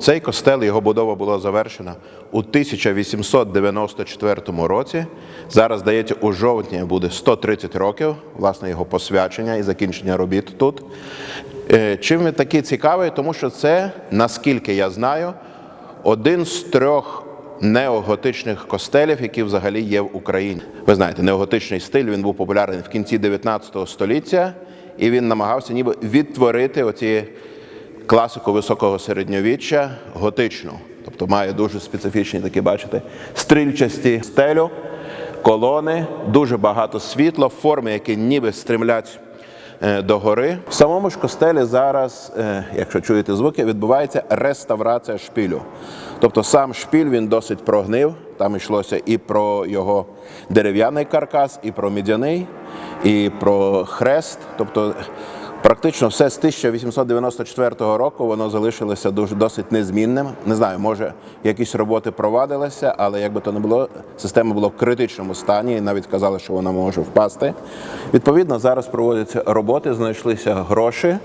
Цей костел, його будова була завершена у 1894 році. Зараз, здається, у жовтні буде 130 років, власне, його посвячення і закінчення робіт тут. Е, Чим він такий цікавий? Тому що це, наскільки я знаю, один з трьох неоготичних костелів, які взагалі є в Україні. Ви знаєте, неоготичний стиль він був популярний в кінці 19 століття, і він намагався ніби відтворити оці класику високого середньовіччя готичну. Тобто має дуже специфічні такі, бачите, стрільчасті стелю, колони, дуже багато світла, форми, які ніби стремлять е, до гори. В самому ж костелі зараз, е, якщо чуєте звуки, відбувається реставрація шпилю. Тобто сам шпиль він досить прогнив. Там йшлося і про його дерев'яний каркас, і про мідяний, і про хрест. Тобто Практично все з 1894 року воно залишилося дуже досить незмінним. Не знаю, може якісь роботи провадилися, але як би то не було, система була в критичному стані, і навіть казали, що вона може впасти. Відповідно, зараз проводяться роботи, знайшлися гроші,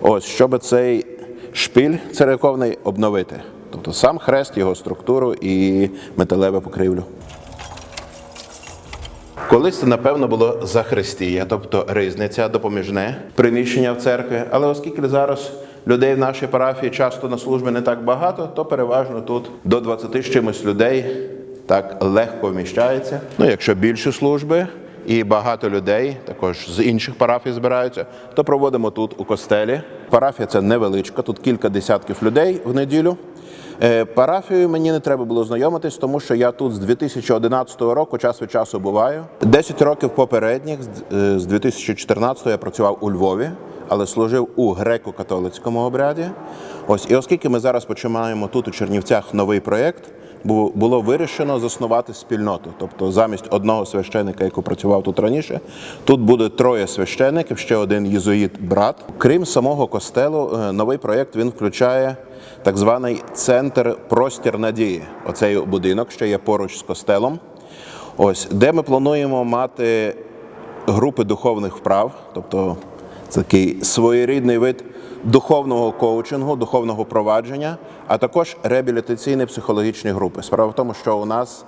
ось щоб цей шпиль церковний обновити. Тобто сам хрест, його структуру і металеве покрівлю. Колись це, напевно, було Захристія, тобто ризниця, допоміжне приміщення в церкві. Але оскільки зараз людей в нашій парафії часто на службі не так багато, то переважно тут до 20 з чимось людей так легко вміщається. Ну, якщо більше служби і багато людей, також з інших парафій збираються, то проводимо тут у костелі. Парафія це невеличка, тут кілька десятків людей в неділю. Е, Парафією мені не треба було знайомитись, тому що я тут з 2011 року час від часу буваю. 10 років попередніх, з- е, 2014 я працював у Львові, але служив у греко-католицькому обряді. Ось і оскільки ми зараз починаємо тут у Чернівцях новий проєкт, було вирішено заснувати спільноту. Тобто замість одного священика, який працював тут раніше, тут буде троє священиків, ще один єзуїт брат. Крім самого костелу, е, новий проєкт він включає так званий центр простір надії. Оцей будинок, що є поруч з костелом. Ось де ми плануємо мати групи духовних вправ, тобто такий своєрідний вид духовного коучингу, духовного провадження, а також реабілітаційні психологічні групи. Справа в тому, що у нас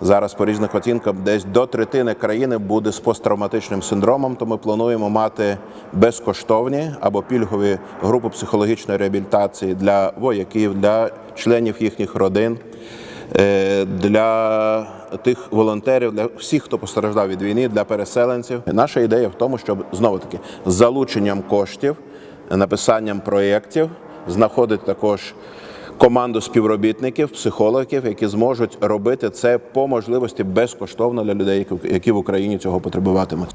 зараз по різних оцінках десь до третини країни буде з посттравматичним синдромом, то ми плануємо мати безкоштовні або пільгові групи психологічної реабілітації для вояків, для членів їхніх родин. Е, для тих волонтерів, для всіх, хто постраждав від війни, для переселенців. Наша ідея в тому, щоб знову таки з залученням коштів, написанням проєктів знаходить також команду співробітників, психологів, які зможуть робити це по можливості безкоштовно для людей, які- в Україні цього потребуватимуть.